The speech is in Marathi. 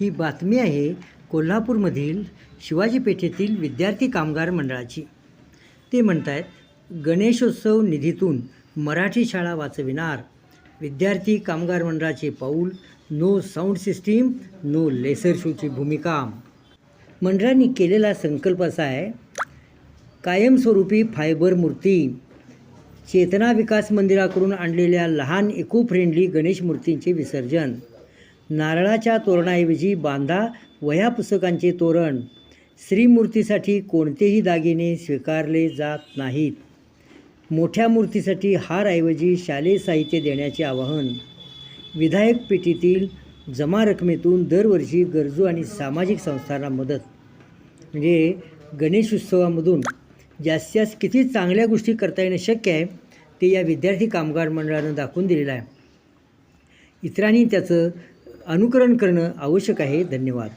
ही बातमी आहे कोल्हापूरमधील शिवाजी पेठेतील विद्यार्थी कामगार मंडळाची. ते म्हणत आहेत गणेशोत्सव निधीतून मराठी शाळा वाचविणार. विद्यार्थी कामगार मंडळाचे पाऊल no sound system no laser शोची भूमिका. मंडळांनी केलेला संकल्प असा आहे कायमस्वरूपी फायबर मूर्ती चेतना विकास मंदिराकडून आणलेल्या लहान इको फ्रेंडली गणेश मूर्तींचे विसर्जन. नारळाच्या तोरणाऐवजी बांधा वह्या पुस्तकांचे तोरण. श्रीमूर्तीसाठी कोणतेही दागिने स्वीकारले जात नाहीत. मोठ्या मूर्तीसाठी हारऐवजी शालेय साहित्य देण्याचे आवाहन. विधायक पेटीतील जमा रकमेतून दरवर्षी गरजू आणि सामाजिक संस्थांना मदत. म्हणजे गणेश उत्सवामधून जास्तीत जास्त किती चांगल्या गोष्टी करता येणं शक्य आहे ते या विद्यार्थी कामगार मंडळानं दाखवून दिलेलं आहे. इतरांनी त्याचं अनुकरण करणं आवश्यक आहे. धन्यवाद.